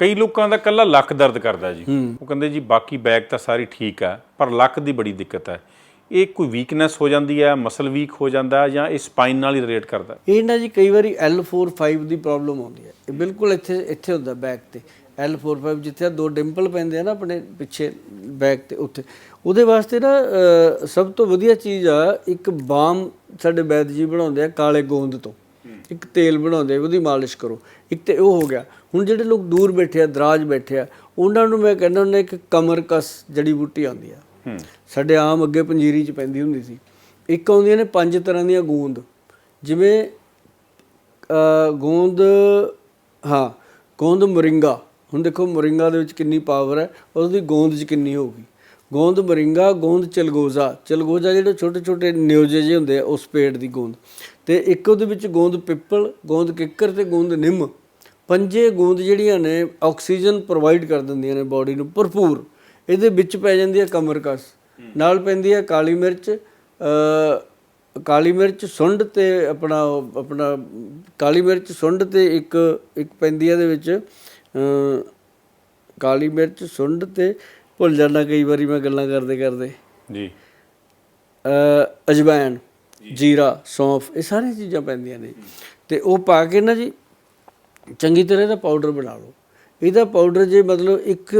ਕਈ ਲੋਕਾਂ ਦਾ ਕੱਲਾ ਲੱਕ ਦਰਦ ਕਰਦਾ ਜੀ। ਉਹ ਕਹਿੰਦੇ ਜੀ ਬਾਕੀ ਬੈਕ ਤਾਂ ਸਾਰੀ ਠੀਕ ਆ ਪਰ ਲੱਕ ਦੀ ਬੜੀ ਦਿੱਕਤ ਹੈ ਇਹ ਕੋਈ ਵੀਕਨੈਸ ਹੋ ਜਾਂਦੀ ਹੈ ਮਸਲ ਵੀਕ ਹੋ ਜਾਂਦਾ ਜਾਂ ਇਹ ਸਪਾਈਨ ਨਾਲ ਹੀ ਰਿਲੇਟ ਕਰਦਾ? ਇਹ ਨਾ ਜੀ ਕਈ ਵਾਰੀ L45 ਦੀ ਪ੍ਰੋਬਲਮ ਆਉਂਦੀ ਹੈ ਇਹ ਬਿਲਕੁਲ ਇੱਥੇ ਇੱਥੇ ਹੁੰਦਾ ਬੈਕ ਤੇ। L45 ਜਿੱਥੇ ਆਹ ਦੋ ਡਿੰਪਲ ਪੈਂਦੇ ਆ ਨਾ ਆਪਣੇ ਪਿੱਛੇ ਬੈਕ ਤੇ ਉੱਥੇ। ਉਹਦੇ ਵਾਸਤੇ ਨਾ ਸਭ ਤੋਂ ਵਧੀਆ ਚੀਜ਼ ਆ ਇੱਕ ਬਾਮ ਸਾਡੇ ਵੈਦ ਜੀ ਬਣਾਉਂਦੇ ਆ ਕਾਲੇ ਗੋਂਦ ਤੋਂ। ਇੱਕ ਤੇਲ ਬਣਾਉਂਦੇ ਉਹਦੀ ਮਾਲਿਸ਼ ਕਰੋ। ਇੱਕ ਤੇ ਉਹ ਹੋ ਗਿਆ। ਹੁਣ ਜਿਹੜੇ ਲੋਕ ਦੂਰ ਬੈਠੇ ਆ ਦਰਾਜ ਬੈਠੇ ਆ ਉਹਨਾਂ ਨੂੰ ਮੈਂ ਕਹਿੰਦਾ ਹੁੰਦਾ ਇੱਕ ਕਮਰਕਸ ਜੜੀ ਬੂਟੀ ਆਉਂਦੀ ਆ। ਸਾਡੇ ਆਮ ਅੱਗੇ ਪੰਜੀਰੀ ਚ ਪੈਂਦੀ ਹੁੰਦੀ ਸੀ। ਇੱਕ ਆਉਂਦੀਆਂ ਨੇ ਪੰਜ ਤਰ੍ਹਾਂ ਦੀਆਂ ਗੂੰਦ। ਜਿਵੇਂ ਗੋਂਦ ਹਾਂ ਗੋਂਦ ਮੋਰਿੰਗਾ। ਹੁਣ ਦੇਖੋ ਮੋਰਿੰਗਾ ਦੇ ਵਿੱਚ ਕਿੰਨੀ ਪਾਵਰ ਹੈ ਔਰ ਉਹਦੀ ਗੋਂਦ 'ਚ ਕਿੰਨੀ ਹੋਊਗੀ। ਗੋਂਦ ਮੋਰਿੰਗਾ ਗੋਂਦ ਚਲਗੋਜ਼ਾ। ਚਲਗੋਜ਼ਾ ਜਿਹੜੇ ਛੋਟੇ ਛੋਟੇ ਨਿਊਜੇ ਜਿਹੇ ਹੁੰਦੇ ਆ ਉਸ ਪੇੜ ਦੀ ਗੋਂਦ। ਤੇ ਇੱਕ ਉਹਦੇ ਵਿੱਚ ਗੋਂਦ ਪਿੱਪਲ ਗੋਂਦ ਕਿੱਕਰ ਤੇ ਗੋਂਦ ਨਿੰਮ। ਪੰਜੇ ਗੋਂਦ ਜਿਹੜੀਆਂ ਨੇ ਆਕਸੀਜਨ ਪ੍ਰੋਵਾਈਡ ਕਰ ਦਿੰਦੀਆਂ ਨੇ ਬਾਡੀ ਨੂੰ ਭਰਪੂਰ। ਇਹਦੇ ਵਿੱਚ ਪੈ ਜਾਂਦੀ ਹੈ ਕਮਰਕਸ ਨਾਲ ਪੈਂਦੀ ਹੈ ਕਾਲੀ ਮਿਰਚ ਅ ਕਾਲੀ ਮਿਰਚ ਸੁੰਡ ਤੇ ਆਪਣਾ ਆਪਣਾ ਕਾਲੀ ਮਿਰਚ ਸੁੰਡ ਤੇ ਇੱਕ ਇੱਕ ਪੈਂਦੀ ਹੈ ਇਹਦੇ ਵਿੱਚ ਅ ਕਾਲੀ ਮਿਰਚ ਸੁੰਡ ਤੇ ਭੁੱਲ ਜਾਂਦਾ ਕਈ ਵਾਰੀ ਮੈਂ ਗੱਲਾਂ ਕਰਦੇ ਕਰਦੇ ਜੀ। ਅ ਅਜਵਾਇਣ ਜੀਰਾ ਸੌਂਫ ਇਹ ਸਾਰੀਆਂ ਚੀਜ਼ਾਂ ਪੈਂਦੀਆਂ ਨੇ। ਤੇ ਉਹ ਪਾ ਕੇ ਨਾ ਜੀ ਚੰਗੀ ਤਰ੍ਹਾਂ ਦਾ ਪਾਊਡਰ ਬਣਾ ਲਓ। ਇਹਦਾ ਪਾਊਡਰ ਜੇ ਮਤਲਬ ਇੱਕ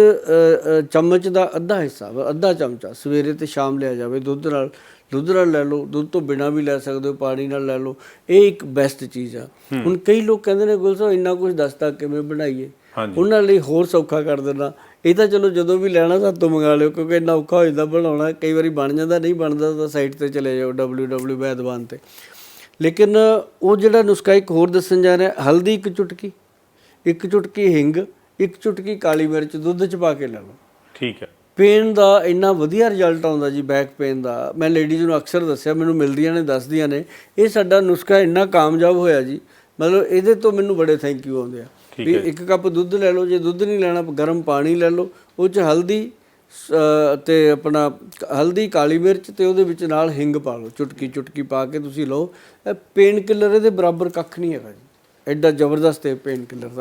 ਚਮਚ ਦਾ ਅੱਧਾ ਹਿੱਸਾ ਅੱਧਾ ਚਮਚਾ ਸਵੇਰੇ ਤੇ ਸ਼ਾਮ ਲਿਆ ਜਾਵੇ ਦੁੱਧ ਨਾਲ ਦੁੱਧ ਨਾਲ ਲੈ ਲਓ ਦੁੱਧ ਤੋਂ ਬਿਨਾ ਵੀ ਲੈ ਸਕਦੇ ਹੋ ਪਾਣੀ ਨਾਲ ਲੈ ਲਓ ਇਹ ਇੱਕ ਬੈਸਟ ਚੀਜ਼ ਆ। ਹੁਣ ਕਈ ਲੋਕ ਕਹਿੰਦੇ ਨੇ ਗੁਲਸੋ ਇੰਨਾ ਕੁਝ ਦੱਸਤਾ ਕਿਵੇਂ ਬਣਾਈਏ? ਉਹਨਾਂ ਲਈ ਹੋਰ ਸੌਖਾ ਕਰ ਦੇਣਾ ਇਹ ਤਾਂ ਚਲੋ ਜਦੋਂ ਵੀ ਲੈਣਾ ਸਾਤੋਂ ਮੰਗਾ ਲਿਓ ਕਿਉਂਕਿ ਇੰਨਾ ਔਖਾ ਹੋ ਜਾਂਦਾ ਬਣਾਉਣਾ। ਕਈ ਵਾਰੀ ਬਣ ਜਾਂਦਾ ਨਹੀਂ ਬਣਦਾ ਤਾਂ ਸਾਈਟ ਤੇ ਚਲੇ ਜਾਓ www ਵੈਦਵਾਨ ਤੇ। ਲੇਕਿਨ ਉਹ ਜਿਹੜਾ ਨੁਸਖਾ ਇੱਕ ਹੋਰ ਦੱਸਣ ਜਾ ਰਿਹਾ ਹਲਦੀ ਇੱਕ ਚੁਟਕੀ ਇੱਕ ਚੁਟਕੀ ਹਿੰਗ ਇੱਕ ਚੁਟਕੀ ਕਾਲੀ ਮਿਰਚ ਦੁੱਧ ਚ ਪਾ ਕੇ ਲੈ ਲਓ। ਠੀਕ ਹੈ। ਪੇਨ ਦਾ ਇੰਨਾ ਵਧੀਆ ਰਿਜ਼ਲਟ ਆਉਂਦਾ ਜੀ ਬੈਕ ਪੇਨ ਦਾ। ਮੈਂ ਲੇਡੀਜ਼ ਨੂੰ ਅਕਸਰ ਦੱਸਿਆ ਮੈਨੂੰ ਮਿਲਦੀਆਂ ਨੇ ਦੱਸਦੀਆਂ ਨੇ। ਇਹ ਸਾਡਾ ਨੁਸਖਾ ਇੰਨਾ ਕਾਮਯਾਬ ਹੋਇਆ ਜੀ ਮਤਲਬ ਇਹਦੇ ਤੋਂ ਮੈਨੂੰ ਬੜੇ ਥੈਂਕ ਯੂ ਆਉਂਦੇ ਆ। ਵੀ ਇੱਕ ਕੱਪ ਦੁੱਧ ਲੈ ਲਓ ਜੇ ਦੁੱਧ ਨਹੀਂ ਲੈਣਾ ਗਰਮ ਪਾਣੀ ਲੈ ਲਓ ਉਹ ਚ ਹਲਦੀ ਤੇ ਆਪਣਾ ਹਲਦੀ ਕਾਲੀ ਮਿਰਚ ਤੇ ਉਹਦੇ ਵਿੱਚ ਨਾਲ ਹਿੰਗ ਪਾ ਲਓ ਚੁਟਕੀ ਚੁਟਕੀ ਪਾ ਕੇ ਤੁਸੀਂ ਲਓ। ਪੇਨ ਕਿਲਰ ਇਹਦੇ ਬਰਾਬਰ ਕੱਖ ਨਹੀਂ ਹੈਗਾ ਜੀ। ਐਡਾ ਜ਼ਬਰਦਸਤ ਹੈ ਪੇਨ ਕਿਲਰ